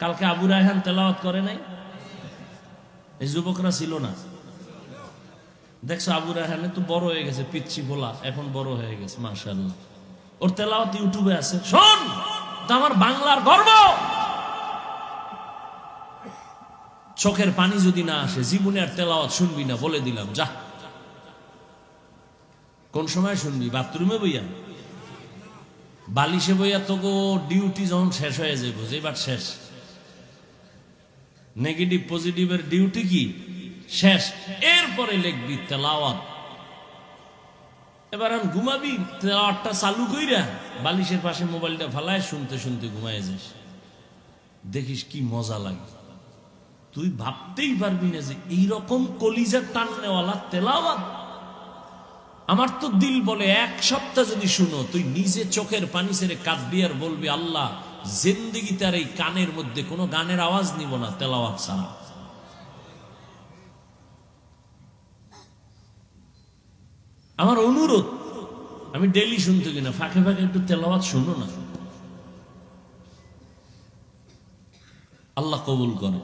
কালকে আবু রায়হান তেলাওয়াত করে নাই? এই যুবকরা ছিল না। দেখছ আবু রায়হানে তো বড় হয়ে গেছে, পিচ্ছি বলা এখন বড় হয়ে গেছে, মাশাআল্লাহ। ওর তেলাওয়াত ইউটিউবে আছে। শোন আমার বাংলার গর্ব। চোখের পানি যদি না আসে, জীবনে আর তেলাওয়াত শুনবি না, বলে দিলাম, যা। কোন সময় শুনবি? বাথরুমে বইয়া? বালিশে বইয়া তো ডিউটি যখন শেষ হয়ে যাইব যেবার শেষ। নেগেটিভ পজিটিভের ডিউটি কি? শেষ। এরপরে লিখবি তেলাওয়াত। এবার আমি ঘুমাবি, তেলাওয়াতটা চালু কইরা বালিশের পাশে মোবাইলটা ফালায় শুনতে শুনতে ঘুমায় যাস। দেখিস কি মজা লাগে। তুই ভাবতেই পারবি না যে এইরকম কলিজার টাননেওয়ালা তেলাওয়াত। আমার তো দিল বলে, এক সপ্তাহ যদি শুনো, তুই নিজে চোখের পানি ছেড়ে কাঁদবি আর বলবি, আল্লাহ জিন্দিগি তার এই কানের মধ্যে কোনো গানের আওয়াজ নিব না, তেলাওয়াত ছাড়া। আমার অনুরোধ, আমি ডেলি শুনতে কিনা, ফাঁকে ফাঁকে একটু তেলাওয়াত শুনো না। আল্লাহ কবুল করে।